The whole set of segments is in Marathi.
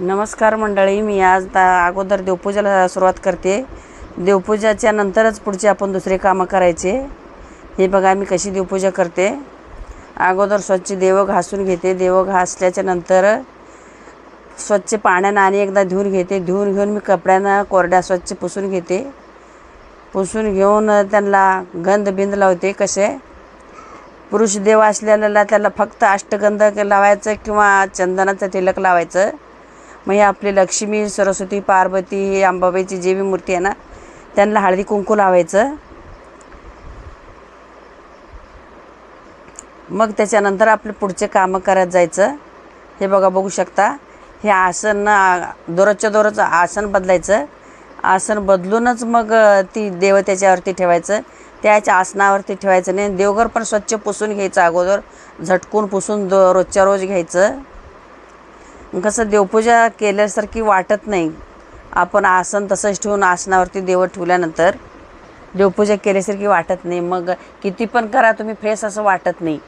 नमस्कार मंडळी मी आज अगोदर देवपूजाला सुरुवात करते. देवपूजाच्या नंतरच पुढचे आपण दुसरे कामं करायचे. हे बघा मी कशी देवपूजा करते. अगोदर स्वच्छ देव घासून घेते. देव घासल्याच्या नंतर स्वच्छ पाण्यानं आणि एकदा धुवून घेते. धुवून घेऊन मी कपड्यानं कोरड्या स्वच्छ पुसून घेते. पुसून घेऊन त्यांना गंध बिंद लावते. कसे? पुरुष देव असलेल्याला त्याला फक्त अष्टगंध लावायचं किंवा चंदनाचं तिलक लावायचं. मग हे आपली लक्ष्मी सरस्वती पार्वती ही अंबाबाईची जी बी मूर्ती आहे ना त्यांना हळदी कुंकू लावायचं. मग त्याच्यानंतर आपले पुढचे कामं करत जायचं. हे बघा बघू शकता हे आसन दररोजच्या दररोज आसन बदलायचं. आसन बदलूनच मग ती देव त्याच्यावरती ठेवायचं. त्याच्या आसनावरती ठेवायचं नाही. देवघर पण स्वच्छ पुसून घ्यायचं अगोदर. झटकून पुसून दो रोजच्या रोज घ्यायचं. कसं देवपूजा केल्यासारखी वाटत नाही. आपण आसन तसंच ठेवून आसनावरती देव ठेवल्यानंतर देवपूजा केल्यासारखी वाटत नाही. मग किती पण करा तुम्ही फ्रेश असं वाटत नाही.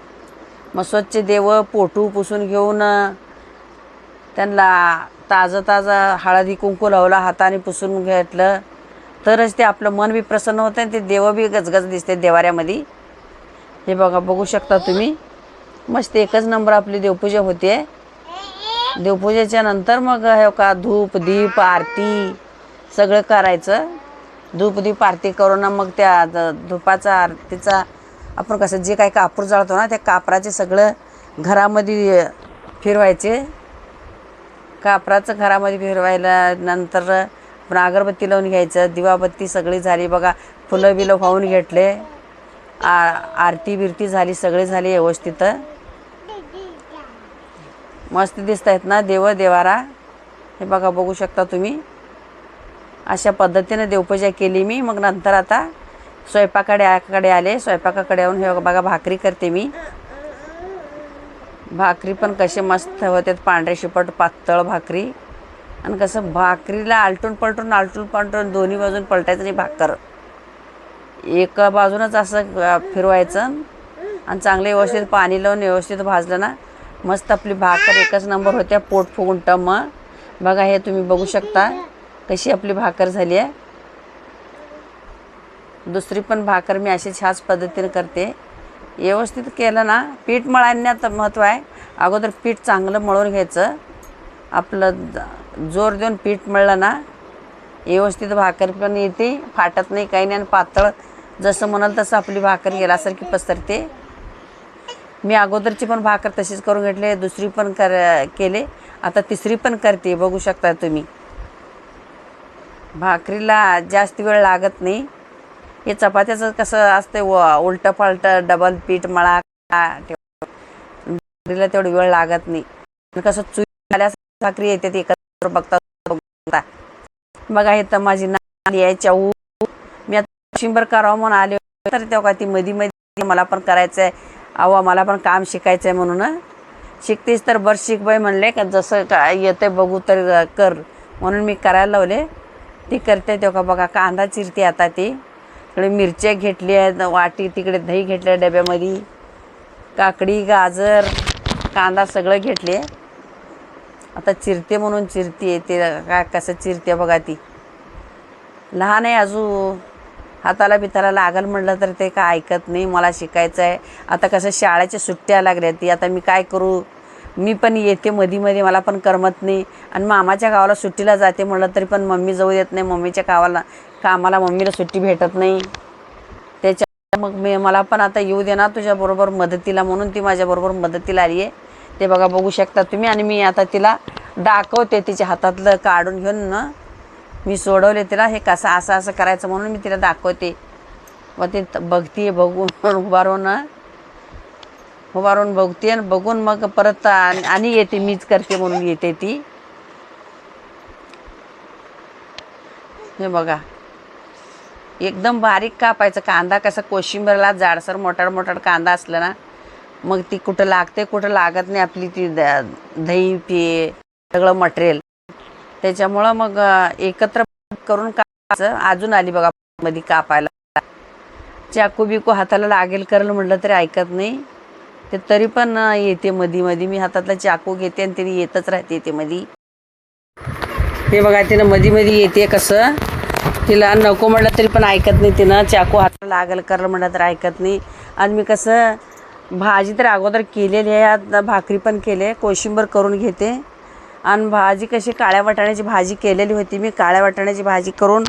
मग स्वच्छ देव पोटू पुसून घेऊन त्यांना ताजं ताजं हळदी कुंकू लावला हाताने पुसून घेतलं तरच ते आपलं मन बी प्रसन्न होतं आणि ते देव बी गजगज दिसते देवाऱ्यामध्ये. हे बघा बघू शकता तुम्ही. मस्त एकच नंबर आपली देवपूजा होते देवपूजेच्या नंतर मग हे का धूप दीप आरती सगळं करायचं. धूप दीप आरती करून मग त्या धुपाचा आरतीचा आपण कसं जे काही कापूर जाळतो ना त्या कापराचे सगळं घरामध्ये फिरवायचे. कापराचं घरामध्ये फिरवायला नंतर आपण अगरबत्ती लावून घ्यायचं. दिवाबत्ती सगळी झाली बघा. फुलं बिलं वाहून घेतले. आ आरती बिरती झाली सगळी झाली व्यवस्थित. मस्त दिसत आहेत ना देव देवारा? हे बघा बघू शकता तुम्ही. अशा पद्धतीने देवपूजा केली मी. मग नंतर आता स्वयंपाकाकडे आकडे आले. स्वयंपाकाकडे येऊन हे बघा भाकरी करते मी. भाकरी पण कसे मस्त होते पांढरे शिपट पातळ भाकरी. आणि कसं भाकरीला आलटून पलटून आलटून पलटून दोन्ही बाजून पलटायचं आणि भाकर. एका बाजूनच असं फिरवायचं आणि चांगलं व्यवस्थित पाणी लावून व्यवस्थित भाजलं ना मस्त आपली भाकर एकच नंबर होत्या पोट फुगून टम. बघा हे तुम्ही बघू शकता. कशी आपली भाकर झाली आहे. दुसरी पण भाकर मी अशी छाच पद्धतीने करते. व्यवस्थित केलं ना पीठ मळण्यात महत्त्व आहे. अगोदर पीठ चांगलं मळून घ्यायचं. आपलं जोर देऊन पीठ मळलं ना व्यवस्थित भाकर पण येते. फाटत नाही काही नाही. आणि पातळ जसं म्हणाल तसं आपली भाकर गेल्यासारखी पसरते. मी अगोदरची पण भाकर तशीच करून घेतले दुसरी पण कर केले. आता तिसरी पण करते बघू शकता तुम्ही. भाकरीला जास्त वेळ लागत नाही. हे चपात्याचं कसं असते व उलटं पालटं डबल पीठ मळा भाकरीला तेवढं वेळ लागत नाही. कसं चुई भाकरी येते ती एकत्र बघता बघता. बघा हे तर माझी नाली आहे चाऊ मी आता शिंबर करावं म्हणून आले तर तेव्हा ती मधी मध्ये मला पण करायचं आहे अहो मला पण काम शिकायचं आहे म्हणून. शिकतीस तर बरं शिक बाई म्हणले का जसं काय येतं बघू तर कर. म्हणून मी करायला लावले. ती करते तेव्हा बघा कांदा चिरते आता ती. तिकडे मिरच्या घेतली आहेत वाटी तिकडे दही घेतल्या डब्यामध्ये. काकडी गाजर कांदा सगळं घेतले. आता चिरते म्हणून चिरते ते काय कसं चिरते बघा ती. लहान आहे अजून. हाताला बिताला लागल म्हटलं तर ते काय ऐकत नाही मला शिकायचं आहे आता कसं शाळेच्या सुट्ट्या लागल्या ती आता मी काय करू? मी पण येते मधी मध्ये मला पण करमत नाही. आणि मामाच्या गावाला सुट्टीला जाते म्हटलं तरी पण मम्मी जाऊ देत नाही मम्मीच्या गावाला कामाला मम्मीला सुट्टी भेटत नाही. त्याच्या मग मी मला पण आता येऊ दे ना तुझ्याबरोबर मदतीला म्हणून ती माझ्याबरोबर मदतीला आली आहे ते बघा बघू शकता तुम्ही. आणि मी आता तिला दाखवते तिच्या हातातलं काढून घेऊन ना. मी सोडवले तिला हे कसं असं असं करायचं म्हणून मी तिला दाखवते. व ती बघते बघून उभारून उभारून बघते आणि बघून मग परत आणि आणि येते मीच करते म्हणून येते ती. हे बघा. एकदम बारीक कापायचं कांदा कसा कोशिंबीरला जाडसर मोठाड मोठाड कांदा असला ना मग ती कुठं लागते कुठं लागत नाही आपली ती द- दही पे सगळं मटेरियल त्याच्यामुळं मग एकत्र करून कापायचं. अजून आली बघा मध्ये कापायला. चाकू बिकू हाताला लागेल करेल म्हटलं तरी ऐकत नाही. ते तरी पण येते मधी मधी. मी हातातला चाकू घेते आणि तिने येतच राहते ते मधी. हे बघा तिनं मधी मधी येते कसं. तिला नको म्हटलं तरी पण ऐकत नाही तिनं. चाकू हाताला लागेल करलं म्हटलं तर ऐकत नाही. आणि मी कसं भाजी तर अगोदर केलेली आहे. आता भाकरी पण केले कोशिंबर करून घेते. आणि भाजी कशी काळ्या वाटाण्याची भाजी केलेली होती मी काळ्या वाटाण्याची भाजी करून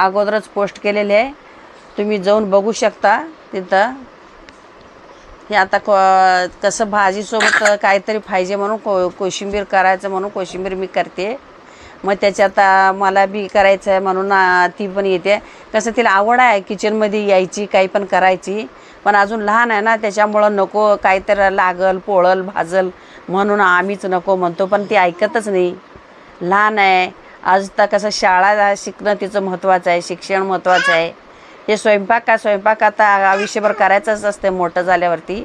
अगोदरच पोस्ट केलेली आहे. तुम्ही जाऊन बघू शकता तिथं. हे आता को कसं भाजीसोबत काहीतरी पाहिजे म्हणून को कोशिंबीर करायचं म्हणून कोशिंबीर मी करते. मग त्याच्यात आता मला बी करायचं आहे म्हणून ती पण येते. कसं तिला आवड आहे किचनमध्ये यायची काही पण करायची. पण अजून लहान आहे ना त्याच्यामुळं नको काहीतरी लागल पोळल भाजल. म्हणून आम्हीच नको म्हणतो पण ती ऐकतच नाही. लहान आहे आज तर कसं शाळा शिकणं तिचं महत्त्वाचं आहे शिक्षण महत्त्वाचं आहे. हे स्वयंपाक का स्वयंपाक आता आयुष्यभर करायचंच असते मोठं झाल्यावरती.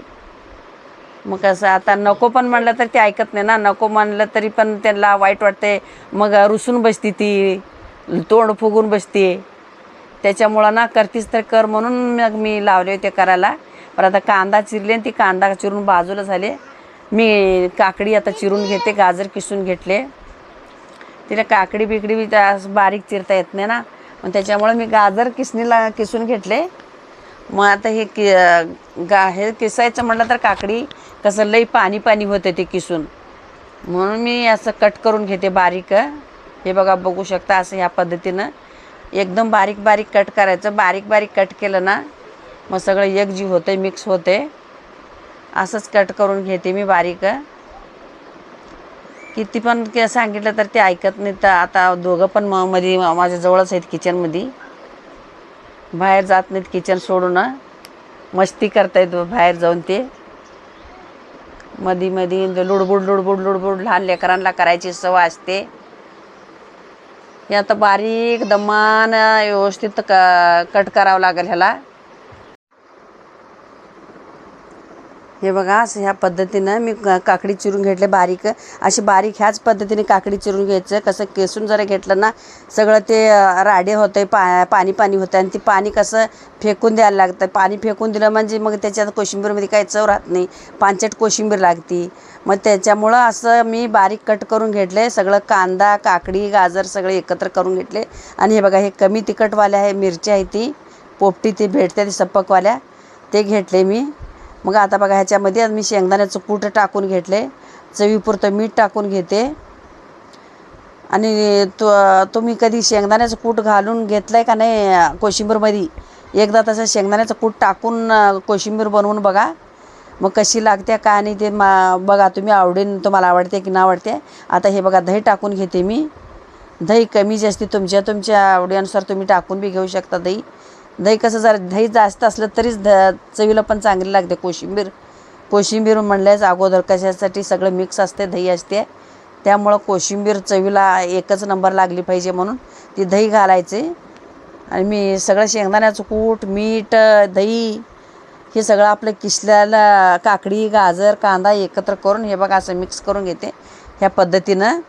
मग कसं आता नको पण म्हणलं तर ते ऐकत नाही ना नको म्हणलं तरी पण त्यांना वाईट वाटते. मग रुसून बसती ती तोंड फुगून बसते. त्याच्यामुळं ना करतीस तर कर म्हणून मग मी लावले होते करायला. पण आता कांदा चिरले आणि ती कांदा चिरून बाजूला झाले. मी काकडी आता चिरून घेते गाजर किसून घेतले. तिला काकडी बिकडी बी त्या असं बारीक चिरता येत नाही ना. मग त्याच्यामुळे मी गाजर किसणीला किसून घेतले. मग आता हे कि गा हे किसायचं म्हटलं तर काकडी कसं लई पाणी पाणी होते ते किसून. म्हणून मी असं कट करून घेते बारीक. हे बघा बघू शकता असं ह्या पद्धतीनं. एकदम बारीक बारीक कट करायचं. बारीक बारीक कट केलं ना मग सगळं एकजीव होते मिक्स होते असंच कट करून घेते मी बारीक. किती पण सांगितलं तर ते ऐकत नाही. तर आता दोघं पण मग मध्ये माझ्याजवळच आहेत किचनमध्ये बाहेर जात नाहीत किचन सोडून. मस्ती करतायत बाहेर जाऊन ते. मधी मधी लुडबुड लुडबुड लुडबुड लहान लेकरांना करायची सवय असते. हे आता बारीक दमान व्यवस्थित क कट करावं लागेल ह्याला. हे बघा असं ह्या पद्धतीनं मी काकडी चिरून घेतले बारीक. अशी बारीक ह्याच पद्धतीने काकडी चिरून घ्यायचं. कसं केसून जरा घेतलं ना सगळं ते राडे होतं पा पाणी पाणी होतं आणि ते पाणी कसं फेकून द्यायला लागतं. पाणी फेकून दिलं म्हणजे मग त्याच्यात कोशिंबीरमध्ये काही चव राहत नाही. पानचट कोशिंबीर लागती. मग त्याच्यामुळं असं मी बारीक कट करून घेतले सगळं कांदा काकडी गाजर सगळे एकत्र करून घेतले. आणि हे बघा हे कमी तिखटवाल्या आहे मिरची आहे ती. पोपटी ती भेटते ती सप्पकवाल्या ते घेतले मी. मग आता बघा ह्याच्यामध्ये मी शेंगदाण्याचं कूट टाकून घेतले चवीपुरतं मीठ टाकून घेते. आणि तो तुम्ही कधी शेंगदाण्याचं कूट घालून घेतलं आहे का नाही कोशिंबीरमध्ये? एकदा तसं शेंगदाण्याचं कूट टाकून कोशिंबीर बनवून बघा. मग कशी लागते का आणि ते मा बघा तुम्ही आवडेन तुम्हाला आवडते की ना आवडते. आता हे बघा दही टाकून घेते मी. दही कमी जास्ती तुमच्या तुमच्या आवडीनुसार तुम्ही टाकून बी घेऊ शकता दही. दही कसं जरा दही जास्त असलं तरीच ध चवीला पण चांगली लागते कोशिंबीर. कोशिंबीर म्हणल्याच अगोदर कशासाठी सगळं मिक्स असते दही असते. त्यामुळं कोशिंबीर चवीला एकच नंबर लागली पाहिजे म्हणून ती दही घालायचे. आणि मी सगळं शेंगदाण्याचं कूट मीठ दही हे सगळं आपलं किसल्याला काकडी गाजर कांदा एकत्र करून हे बघा असं मिक्स करून घेते ह्या पद्धतीनं.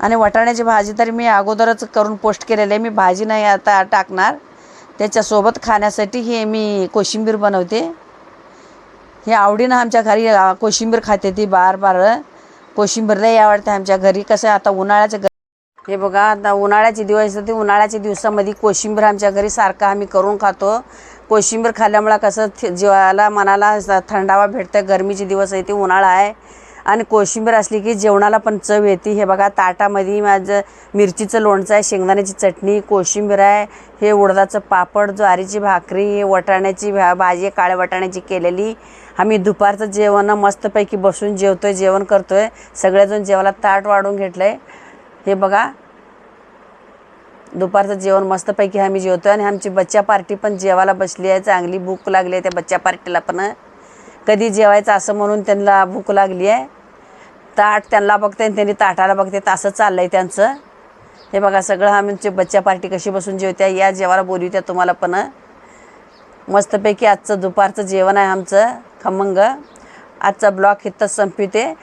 आणि वाटाण्याची भाजी तरी मी अगोदरच करून पोस्ट केलेली आहे. मी भाजी नाही आता टाकणार. त्याच्यासोबत खाण्यासाठी हे मी कोशिंबीर बनवते. हे आवडीनं आमच्या घरी कोशिंबीर खाते ती बार बार. कोशिंबीरलाही आवडते आमच्या घरी. कसं आता उन्हाळ्याच्या घ हे बघा आता उन्हाळ्याचे दिवस ते उन्हाळ्याच्या दिवसामध्ये कोशिंबीर आमच्या घरी सारखं आम्ही करून खातो. कोशिंबीर खाल्ल्यामुळं कसं जीवाला मनाला थंडावा भेटतं गरमीचे दिवस आहे ते उन्हाळा आहे. आणि कोशिंबीर असली की जेवणाला पण चव येते. हे बघा ताटामध्ये माझं मिरचीचं लोणचं आहे शेंगदाण्याची चटणी कोशिंबीर आहे हे उडदाचं पापड ज्वारीची भाकरी वटाण्याची भा भाजी काळ्या वटाण्याची केलेली. आम्ही दुपारचं जेवण मस्तपैकी बसून जेवतोय जेवण करतोय. सगळेजण जेवायला ताट वाढून घेतलंय. हे बघा दुपारचं जेवण मस्तपैकी आम्ही जेवतो आणि आमची बच्चा पार्टी पण जेवायला बसली आहे. चांगली भूक लागली आहे त्या बच्चा पार्टीला पण. कधी जेवायचं असं म्हणून त्यांना भूक लागली आहे. ताट त्यांना बघते आणि त्यांनी ताटाला बघते असं चाललं आहे त्यांचं. हे बघा सगळं आमची म्हणजे बच्चा पार्टी कशी बसून जेवत्या या जेवायला बोलवत्या तुम्हाला पण. मस्तपैकी आजचं दुपारचं जेवण आहे आमचं खमंग. आजचा ब्लॉग इथंच संपविते.